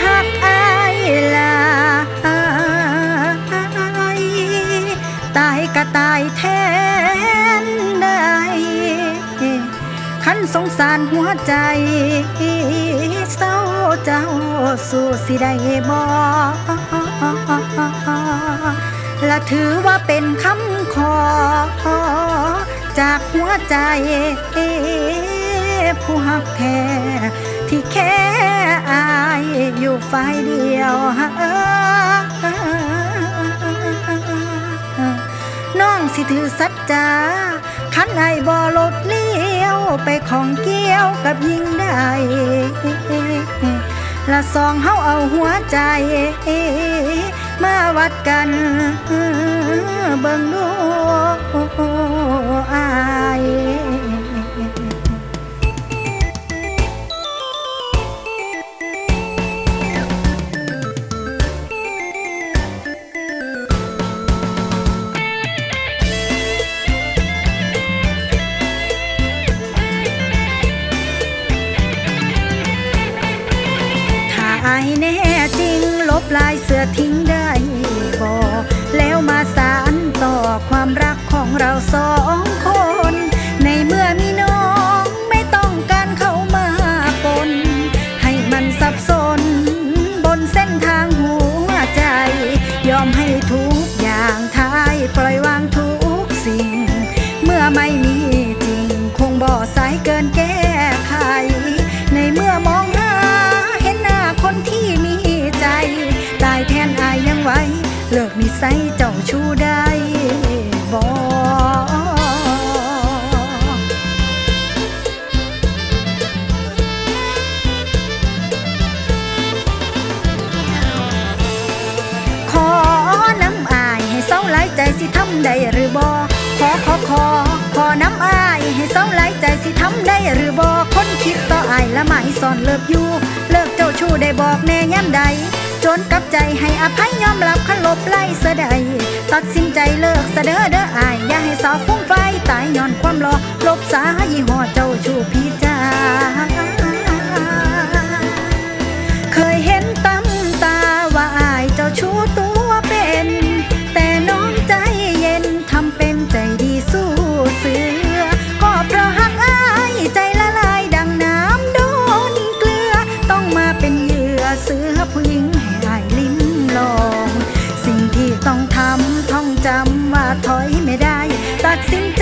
หักอาลายตายก็ตายแทนได้ขันสงสารหัวใจเศร้าเจ้าสู้สิได้บ่และถือว่าเป็นคำขอ จากหัวใจผู้หักแท้ที่แค่ อยู่ฝ่ายเดียวน้องสิถือสัจจาขันไอบ่ลดเลี้ยว ไปของเกี้ยวกับยิงได้ ละสองเฮาเอาหัวใจ มาวัดกันเบิ่งดู ปลายเสื้อทิ้งได้ เลิกนิสัยเจ้าชู้ได้บ่ขอน้ำอายให้เศร้าหลายใจสิทำได้หรือบ่ขอขอขอขอน้ำอายให้เศร้าหลายใจสิทำได้หรือบ่คนคิดต่ออายละหมายสอนเลิกอยู่เลิกเจ้าชู้ได้บอกแน่ย้ำใดจนกับใจให้อภัยยอมรับขลบไล่เส ตัดสินใจเลิกเสด้อเด้ออาย อย่าให้สาวฟุ้งไฟตายนอนความรอลบสายี่ห้อเจ้าชูพี่จ้าเคยเห็นตำตาว่าอายเจ้าชูตัวเป็น แต่น้องใจเย็นทำเป็นใจดีสู้เสือ ก็เพราะหักอายใจละลายดังน้ำโดนเกลือ ต้องมาเป็นเหยื่อเสือผู้หญิงให้อายลิ้มลอง ที่ต้องทำท่องจำว่าถอยไม่ได้ ตัดสินใจ